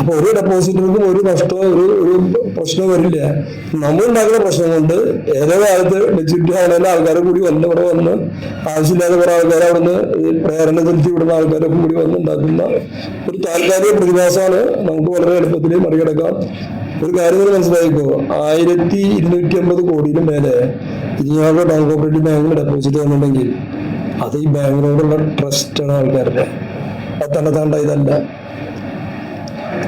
അപ്പൊ ഒരു ഡെപ്പോസിറ്റുകൾക്കും ഒരു നഷ്ടമോ ഒരു ഒരു പ്രശ്നവും വരില്ല. നമ്മൾ ഉണ്ടാക്കുന്ന പ്രശ്നം കൊണ്ട് ഏതോ കാലത്ത് മെച്ചൂരിറ്റി ആണെങ്കിൽ ആൾക്കാരെ കൂടി വന്ന് ഇവിടെ വന്ന് ആവശ്യമില്ലാത്ത കുറെ ആൾക്കാരെ അവിടുന്ന് പ്രേരണ ചെലുത്തി വിടുന്ന ആൾക്കാരൊക്കെ കൂടി വന്ന് ഉണ്ടാക്കുന്ന ഒരു താൽക്കാലിക പ്രതിഭാസമാണ് നമുക്ക് വളരെ എളുപ്പത്തിൽ മറികടക്കാം. ഒരു കാര്യം നിങ്ങൾ മനസ്സിലായിക്കോ ആയിരത്തി ഇരുന്നൂറ്റി അമ്പത് കോടിയിലും മേലെ ഇനിയാകെ ബാങ്ക് കോപ്പറേറ്റീവ് ബാങ്കിൽ ഡെപ്പോസിറ്റ് വന്നിട്ടുണ്ടെങ്കിൽ അത് ഈ ബാങ്കിനോടുള്ള ട്രസ്റ്റാണ് ആൾക്കാരുടെ. അത് തന്നെ താണ്ടായതല്ല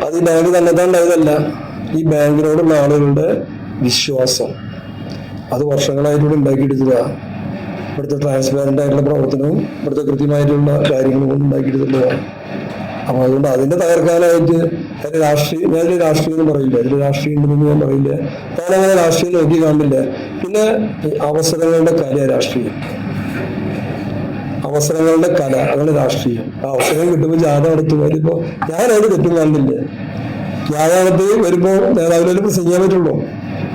അത് ഈ ബാങ്ക് തന്നെ ഉണ്ടായതല്ല. ഈ ബാങ്കിനോടുള്ള ആളുകളുടെ വിശ്വാസം. അത് വർഷങ്ങളായിട്ട് ഇവിടെ ഉണ്ടാക്കിയെടുക്കുക ഇവിടുത്തെ ട്രാൻസ്പാരന്റ് ആയിട്ടുള്ള പ്രവർത്തനവും ഇവിടുത്തെ കൃത്യമായിട്ടുള്ള കാര്യങ്ങളും കൊണ്ട് ഉണ്ടാക്കിയെടുത്തുള്ളതാണ് അപ്പൊ അതുകൊണ്ട് അതിന്റെ തകർക്കാനായിട്ട് അതിന് രാഷ്ട്രീയം ഇതിന് രാഷ്ട്രീയം ഒന്നും പറയില്ല. ഇതിൽ രാഷ്ട്രീയം ഉണ്ടെന്ന് ഞാൻ പറയില്ല. ഞാനങ്ങനെ രാഷ്ട്രീയം നോക്കി കാണില്ല. പിന്നെ അവസരങ്ങളുടെ കാര്യ രാഷ്ട്രീയം. അവസരങ്ങളുടെ കല അതാണ് രാഷ്ട്രീയം. ആ അവസരം കിട്ടുമ്പോൾ ജാഥ നടത്തുമ്പോൾ വരുമ്പോ ഞാൻ അതിന് തെറ്റും കാണുന്നില്ല ജാഥ നടത്തി വരുമ്പോൾ നേതാവിനെ പ്രസംഗിക്കാൻ പറ്റുള്ളൂ.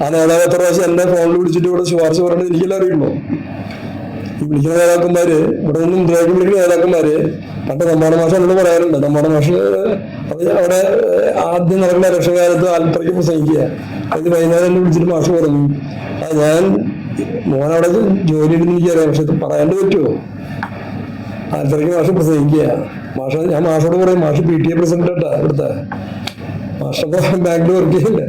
ആ നേതാവ് എത്ര പ്രാവശ്യം എന്നെ ഫോണിൽ വിളിച്ചിട്ട് ഇവിടെ ശുപാർശ പറഞ്ഞത് എനിക്കെല്ലാം അറിയുള്ളൂ. ഈ വിളിക്കുന്ന നേതാക്കന്മാര് ഇവിടെ നിന്ന് ദ്രോഹം വിളിക്കുന്ന നേതാക്കന്മാര് പണ്ട് നമ്മുടെ മാഷ എന്നോട് പറയാറുണ്ട് നമ്മുടെ മാഷ് അവിടെ ആദ്യം നടക്കുന്ന രക്ഷകാലത്ത് ആൽപ്പറയ്ക്ക് പ്രസംഗിക്കുക. അതിന് വൈകുന്നേരം എന്നെ വിളിച്ചിട്ട് മാഷ് പറഞ്ഞു ഞാൻ മോനവിടെ ജോലി ഉണ്ടെന്ന് എനിക്കറിയാം പക്ഷെ പറയാണ്ട് പറ്റുമോ? ആൽപ്പറയ്ക്ക് മാഷ് പ്രസംഗിക്കുക മാഷ ഞാൻ മാഷോട് പറയും മാഷ് പി ടി എ പ്രസിഡന്റ് കേട്ടാ ഇവിടുത്തെ. മാഷൊക്കെ ബാങ്കിൽ വർക്ക് ചെയ്യില്ല.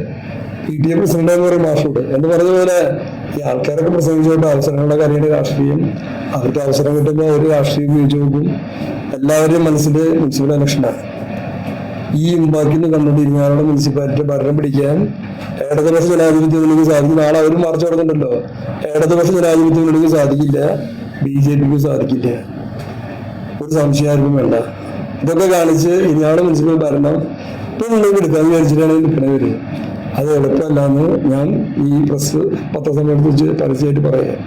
പി ടി എ പ്രസിഡന്റ് എന്ന് പറയും മാഷോട്. എന്ന് പറഞ്ഞ പോലെ ഈ ആൾക്കാരൊക്കെ പ്രസംഗിച്ചുകൊണ്ട് അവസരങ്ങളുടെ കാര്യയുടെ രാഷ്ട്രീയം അവർക്ക് അവസരം കിട്ടുമ്പോൾ അവർ രാഷ്ട്രീയം ഉപയോഗിച്ച് നോക്കും. എല്ലാവരുടെയും മനസ്സിൽ മുനിസിപ്പൽ ഇലക്ഷനാണ് ഈ ബാക്കിന്ന് കണ്ടിട്ട് ഇരുന്നാളുടെ മുനിസിപ്പാലിറ്റി ഭരണം പിടിക്കാൻ ഇടതുപക്ഷ ജനാധിപത്യം മുന്നണിക്ക് സാധിക്കും. നാളെ അവരും മാർച്ച് നടത്തുന്നുണ്ടല്ലോ ജനാധിപത്യം മുന്നണിക്ക് സാധിക്കില്ല. ബി ജെ പിക്ക് സാധിക്കില്ല. ഒരു സംശയമായിരുന്നു വേണ്ട. ഇതൊക്കെ കാണിച്ച് ഇനിയാണ് മുനിസിപ്പൽ ഭരണം നിങ്ങൾക്ക് എടുക്കാൻ വിചാരിച്ചിട്ടാണ് നിൽക്കണവര് അത് എളുപ്പമല്ല എന്ന് ഞാൻ ഈ പ്രസ് പത്രസമ്മേളനത്തിൽ വെച്ച് പരസ്യമായിട്ട് പറയാം.